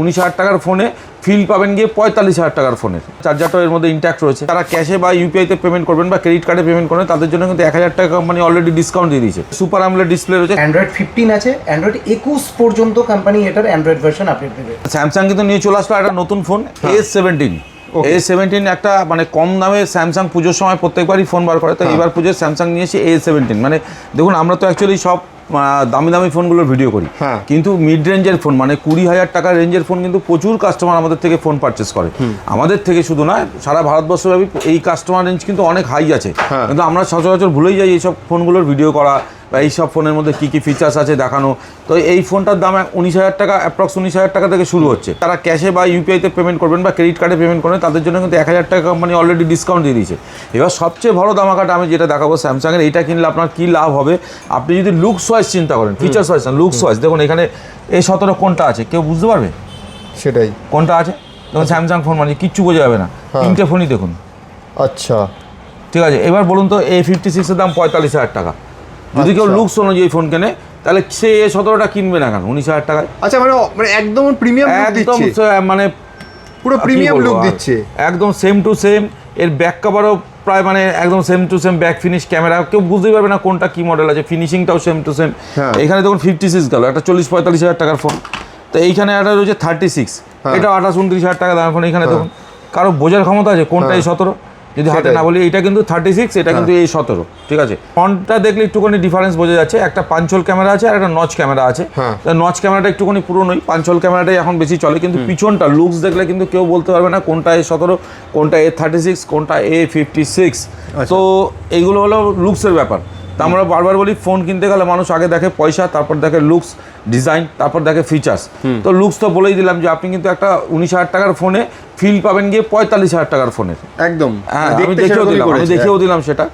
উনিশ হাজার টাকার ফোনে ফিল পাবেন গিয়ে পঁয়তাল্লিশ হাজার টাকার ফোনের। চার্জারটাও এর মধ্যে ইন্ট্যাক্ট রয়েছে। তারা ক্যাশে বা ইউপিআইতে পেমেন্ট করবেন বা ক্রেডিট কার্ডে পেমেন্ট করবেন তাদের জন্য কিন্তু এক হাজার টাকা কোম্পানি অলরেডি ডিসকাউন্ট দিয়ে দিয়েছে। সুপার আমলে ডিসপ্লে রয়েছে। অ্যান্ড্রয়েড ফিফটিন আছে। অ্যান্ড্রয়েড একুশ পর্যন্ত কোম্পানি এটার অ্যান্ড্রয়েড ভার্সন আপডেট দেবে। স্যামসাং কিন্তু নিয়ে চলে আসলো একটা নতুন phone S seventeen A seventeen একটা মানে কম দামে স্যামসাং পুজোর সময় প্রত্যেকবারই ফোন বার করে। তো এবার পুজোর স্যামসাং নিয়েছে এ সেভেন্টিন মানে দেখুন আমরা তো অ্যাকচুয়ালি সব দামি দামি ফোনগুলোর ভিডিও করি হ্যাঁ। কিন্তু মিড রেঞ্জের ফোন মানে কুড়ি হাজার টাকার রেঞ্জের ফোন কিন্তু প্রচুর কাস্টমার আমাদের থেকে ফোন পারচেস করে আমাদের থেকে শুধু না সারা ভারতবর্ষব্যাপী এই কাস্টমার রেঞ্জ কিন্তু অনেক হাই আছে হ্যাঁ। কিন্তু আমরা সচরাচর ভুলেই যাই এইসব ফোনগুলোর ভিডিও করা বা এই সব ফোনের মধ্যে কী কী ফিচার্স আছে দেখানো। তো এই ফোনটার দাম উনিশ হাজার টাকা অ্যাপ্রক্স উনিশ হাজার টাকা থেকে শুরু হচ্ছে। তারা ক্যাশে বা ইউপিআইতে পেমেন্ট করবেন বা ক্রেডিট কার্ডে পেমেন্ট করবেন তাদের জন্য কিন্তু এক হাজার টাকা কোম্পানি অলরেডি ডিসকাউন্ট দিয়ে দিয়েছে। এবার সবচেয়ে বড় দামাকাটা আমি যেটা দেখাবো স্যামসাংয়ের এইটা কিনলে আপনার কী লাভ হবে? আপনি যদি লুকস ওয়াইজ চিন্তা করেন ফিচার্স ওয়াইজ না লুকস ওয়াইজ দেখুন এখানে এই সতেরো কোনটা আছে কেউ বুঝতে পারবে? সেটাই। কোনটা আছে? দেখুন স্যামসাং ফোন মানে কিচ্ছু বোঝা যাবে না। হ্যাঁ। তিনটে ফোনই দেখুন। আচ্ছা। ঠিক আছে এবার বলুন তো এ ফিফটি সিক্সের দাম পঁয়তাল্লিশ হাজার টাকা। যদি কেউ আচ্ছা। লুকস অনুযায়ী ফোন কেনে তাহলে সে এ সতেরোটা কিনবে না কেন? উনিশ হাজার টাকায়? আচ্ছা মানে মানে একদম প্রিমিয়াম একদম মানে পুরো প্রিমিয়াম লুক দিচ্ছে। একদম সেম টু সেম এর ব্যাক কাভারও প্রায় মানে একদম same to same back finish camera কেউ বুঝতেই পারবে না কোনটা কি মডেল আছে ফিনিশিংটাও সেম টু সেম হ্যাঁ। এখানে দেখুন ফিফটি সিক্স গেল একটা চল্লিশ পঁয়তাল্লিশ হাজার টাকার ফোন তো এইখানে একটা রয়েছে থার্টি সিক্স হ্যাঁ। এটা আঠাশ উনত্রিশ হাজার টাকা দামের ফোন এখানে দেখুন কারও বোঝার ক্ষমতা আছে কোনটা এই সতেরো? যদি হাতে না বলি এটা কিন্তু থার্টি সিক্স এটা কিন্তু এই সতেরো ঠিক আছে? ফ্রন্টটা দেখলে একটুখানি ডিফারেন্স বোঝা যাচ্ছে। একটা পাঞ্চল ক্যামেরা আছে আর একটা নচ ক্যামেরা আছে। হ্যাঁ। নচ ক্যামেরাটা একটুখানি পুরোনোই পাঞ্চল ক্যামেরাটাই এখন বেশি চলে। কিন্তু পিছনটা লুকস দেখলে কিন্তু কেউ বলতে পারবে না কোনটা এ সতেরো কোনটা এ থার্টি সিক্স কোনটা এ ফিফটি সিক্স তো এইগুলো হলো লুকসের ব্যাপার। তা আমরা বারবার বলি ফোন কিনতে গেলে মানুষ আগে দেখে পয়সা তারপর দেখে লুকস ডিজাইন তারপর দেখে ফিচার্স তো লুকস তো বলেই দিলাম যে আপনি কিন্তু একটা উনিশ হাজার টাকার ফোনে ফিল পাবেন গিয়ে পঁয়তাল্লিশ হাজার টাকার ফোনের একদম। হ্যাঁ আমি দেখেও দিলাম আমি দেখেও দিলাম সেটা।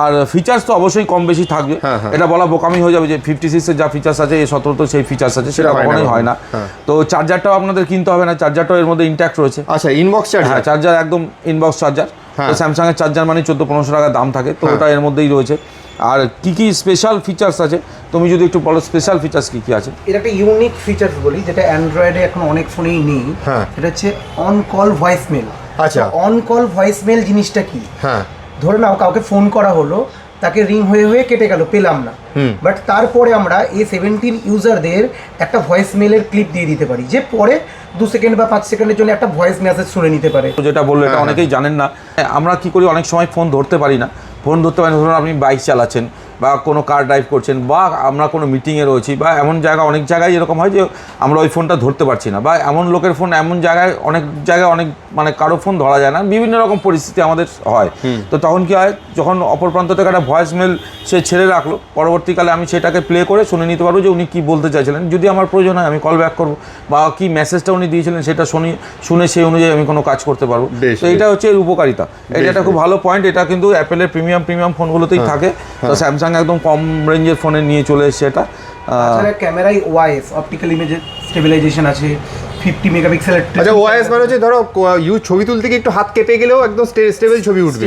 আর ফিচার্স তো অবশ্যই কম বেশি থাকবে। হ্যাঁ, হ্যাঁ। এটা বলা বোকামি হয়ে যাবে যে ফিফটি সিক্সের যা ফিচার্স আছে এই সতেরো তো সেই ফিচার্স আছে সেটা হয় কখনোই হয় না। হ্যাঁ। তো চার্জারটাও আপনাদের কিনতে হবে না চার্জারটাও এর মধ্যে ইন্ট্যাক্ট রয়েছে। আচ্ছা ইনবক্স চার্জ হ্যাঁ চার্জার একদম ইনবক্স চার্জার হ্যাঁ। তো স্যামসাং এর চার্জার মানে চোদ্দ পনেরোশো টাকা দাম থাকে তো হ্যাঁ। ওটা এর মধ্যেই রয়েছে। আর কি কি স্পেশাল ফিচার্স আছে? তুমি যদি একটু বলো স্পেশাল ফিচার্স কি কি আছে? এটা একটা ইউনিক ফিচার্স বলি যেটা অ্যান্ড্রয়েডে এখন অনেক ফোনেই নেই। হ্যাঁ। এটা হচ্ছে অন কল ভয়েস মেল আচ্ছা। অন কল ভয়েস মেল জিনিসটা কি? হ্যাঁ। ধরে নাও কাউকে ফোন করা হলো তাকে রিং হয়ে হয়ে কেটে গেল পেলাম না। বাট তারপরে আমরা এ সেভেন্টিন ইউজারদের একটা ভয়েস মেলের ক্লিপ দিয়ে দিতে পারি যে পরে দু সেকেন্ড বা পাঁচ সেকেন্ডের জন্য একটা ভয়েস মেসেজ শুনে নিতে পারে। যেটা বলল এটা হ্যাঁ, অনেকেই জানেন না। হ্যাঁ, আমরা কি করি অনেক সময় ফোন ধরতে পারি না। ফোন ধরতে পারেন ধরুন আপনি বাইক চালাচ্ছেন বা কোনো কার ড্রাইভ করছেন বা আমরা কোনো মিটিংয়ে রয়েছি বা এমন জায়গা অনেক জায়গায় এরকম হয় যে আমরা ওই ফোনটা ধরতে পারছি না বা এমন লোকের ফোন এমন জায়গায় অনেক জায়গায় অনেক মানে কারও ফোন ধরা যায় না। বিভিন্ন রকম পরিস্থিতি আমাদের হয়। তো তখন কি হয় যখন অপর প্রান্ত থেকে একটা ভয়েস মেল সে ছেড়ে রাখল পরবর্তীকালে আমি সেটাকে প্লে করে শুনে নিতে পারব যে উনি কী বলতে চাইছিলেন। যদি আমার প্রয়োজন হয় আমি কল ব্যাক করব বা কী মেসেজটা উনি দিয়েছিলেন সেটা শুনি শুনে সেই অনুযায়ী আমি কোনো কাজ করতে পারব। তো এটা হচ্ছে এর উপকারিতা। এটা একটা খুব ভালো পয়েন্ট এটা কিন্তু অ্যাপেলের প্রিমিয়াম প্রিমিয়াম ফোনগুলোতেই থাকে। তো স্যামসাং একদম কম রেঞ্জের ফোনে নিয়ে চলে এসছে এটা। ক্যামেরাই ওয়াইফ অপটিক্যাল ইমেজের স্টেবিলাইজেশন আছে। ফিফটি মেগাপিক্সেলের আচ্ছা ওআইএস মানে হচ্ছে ধরো ইউ ছবি তুলতে গিয়ে একটু হাত কেঁপে গেলেও একদম স্টেবল ছবি উঠবে।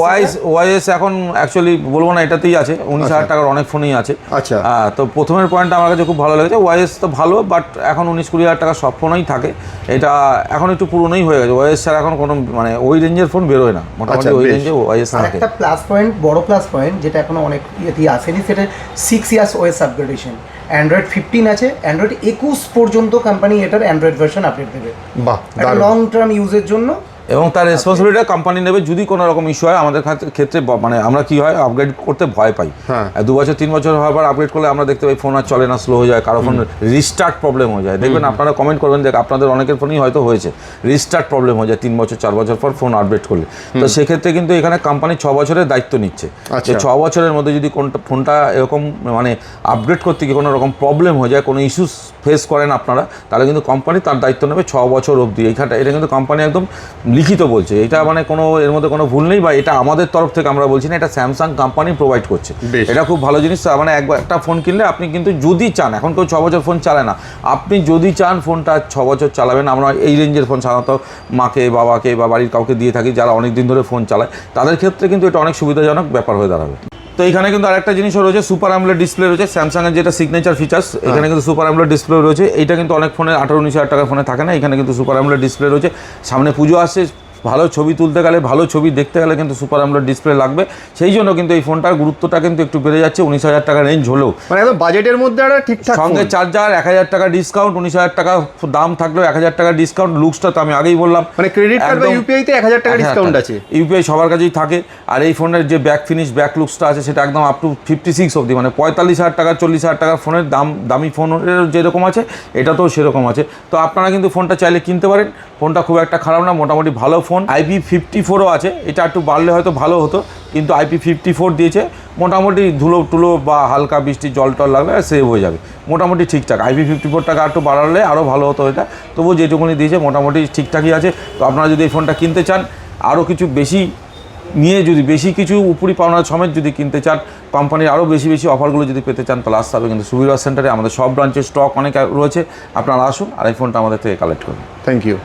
ওয়াইস ওয়াইএস এখন অ্যাকচুয়ালি বলব না এটাতেই আছে। উনিশ হাজার টাকার অনেক ফোনেই আছে। আচ্ছা। তো প্রথমের পয়েন্টটা আমার কাছে খুব ভালো লেগেছে। ওয়াইএস তো ভালো বাট এখন উনিশ কুড়ি হাজার টাকা সব ফোনেই থাকে। এটা এখন একটু পুরনোই হয়ে গেছে। ওয়াইএস ছাড়া এখন কোনো মানে ওই রেঞ্জের ফোন বেরোয় না। মোটামুটি আচ্ছা, ওই। রেঞ্জে ওয়াইএস থাকে। একটা প্লাস পয়েন্ট বড় প্লাস পয়েন্ট যেটা এখনও অনেক ইয়েতে আসেনি সেটা six years OS upgradation Android fifteen আছে অ্যান্ড্রয়েড একুশ পর্যন্ত কোম্পানি এটার অ্যান্ড্রয়েড ভার্সন আপডেট দেবে। বাহ লং টার্ম ইউজের জন্য এবং তার রেসপন্সিবিলিটি কোম্পানি নেবে যদি কোনো রকম ইস্যু হয় আমাদের ক্ষেত্রে মানে আমরা কি হয় আপগ্রেড করতে ভয় পাই। হ্যাঁ। দু বছর তিন বছর হওয়ার পর আপগ্রেড করলে আমরা দেখতে পাই ফোন আর চলে না স্লো হয়ে যায় কারও ফোন রিস্টার্ট প্রবলেম হয়ে যায়। দেখবেন আপনারা কমেন্ট করবেন দেখ আপনাদের অনেকের ফোনই হয়তো হয়েছে রিস্টার্ট প্রবলেম হয়ে যায় তিন বছর চার বছর পর ফোন আপডেট করলে। তো সেক্ষেত্রে কিন্তু এখানে কোম্পানি ছ বছরের দায়িত্ব নিচ্ছে। আচ্ছা। যে ছ বছরের মধ্যে যদি কোনটা ফোনটা এরকম মানে আপগ্রেড করতে গিয়ে কোনো রকম প্রবলেম হয়ে যায় কোনো ইস্যুস ফেস করেন আপনারা তাহলে কিন্তু কোম্পানি তার দায়িত্ব নেবে ছ বছর অবধি। এইখানটা এটা কিন্তু কোম্পানি একদম লিখিত বলছে। এটা মানে কোনো এর মধ্যে কোনো ভুল নেই বা এটা আমাদের তরফ থেকে আমরা বলছি না এটা স্যামসাং কোম্পানি প্রোভাইড করছে। এটা খুব ভালো জিনিস। মানে একবার একটা ফোন কিনলে আপনি কিন্তু যদি চান এখন কেউ ছ বছর ফোন চালায় না আপনি যদি চান ফোনটা ছ বছর চালাবেন। আমরা এই রেঞ্জের ফোন সাধারণত মাকে বাবাকে বা বাড়ির কাউকে দিয়ে থাকি যারা অনেক দিন ধরে ফোন চালায় তাদের ক্ষেত্রে কিন্তু এটা অনেক সুবিধাজনক ব্যাপার হয়ে দাঁড়াবে। তো এখানে কিন্তু আরেকটা জিনিসও রয়েছে সুপার আমলের ডিসপ্লে রয়েছে স্যামসাংয়ের যেটা সিগনেচার ফিচার্স এখানে কিন্তু সুপার আমলের ডিসপ্লে রয়েছে। এটা কিন্তু অনেক ফোনে আঠারো উনিশ হাজার টাকার ফোনে থাকে না এখানে কিন্তু সুপার আমলের ডিসপ্লে রয়েছে। সামনে পুজো আসছে ভালো ছবি তুলতে গেলে ভালো ছবি দেখতে গেলে কিন্তু সুপার আমলের ডিসপ্লে লাগবে। সেই জন্য কিন্তু এই ফোনটার গুরুত্বটা কিন্তু একটু বেড়ে যাচ্ছে উনিশ হাজার টাকা রেঞ্জ হলেও। মানে একদম বাজেটের মধ্যে একটা ঠিকঠাক সঙ্গে চার্জার এক হাজার টাকা ডিসকাউন্ট উনিশ হাজার টাকা দাম থাকলেও এক হাজার টাকা ডিসকাউন্ট লুকসটা তো আমি আগেই বললাম। মানে ক্রেডিট কার্ড বা একদম ইউপিআই তে এক হাজার টাকা ডিসকাউন্ট আছে। ইউপিআই সবার কাছেই থাকে। আর এই ফোনের যে ব্যাক ফিনিশ ব্যাক লুকসটা আছে সেটা একদম আপ টু ফিফটি সিক্স অবধি। মানে পঁয়তাল্লিশ হাজার টাকা চল্লিশ হাজার টাকার ফোনের দাম দামি ফোনের যেরকম আছে এটাতেও সেরকম আছে। তো আপনারা কিন্তু ফোনটা চাইলে কিনতে পারেন। ফোনটা খুব একটা খারাপ না মোটামুটি ভালো ফোন আইপি ফিফটি ফোরও আছে। এটা একটু বাড়লে হয়তো ভালো হতো, কিন্তু আইপি ফিফটি ফোর দিয়েছে। মোটামুটি ধুলো টুলো বা হালকা বৃষ্টি, জল টল লাগলে সেভ হয়ে যাবে। মোটামুটি ঠিকঠাক। আইপি ফিফটি ফোর টাকা একটু বাড়ালে আরও ভালো হতো এটা। তবুও যেটুকুনি দিয়েছে, মোটামুটি ঠিকঠাকই আছে। তো আপনারা যদি এই ফোনটা কিনতে চান আরও কিছু বেশি নিয়ে যদি বেশি কিছু উপরি পাওনার সমেত যদি কিনতে চান, কোম্পানির আরও বেশি বেশি অফারগুলো যদি পেতে চান, তাহলে আসতে হবে কিন্তু সুবিধা সেন্টারে। আমাদের সব ব্রাঞ্চের স্টক অনেক রয়েছে। আপনারা আসুন আর এই ফোনটা আমাদের থেকে কালেক্ট করুন। Thank you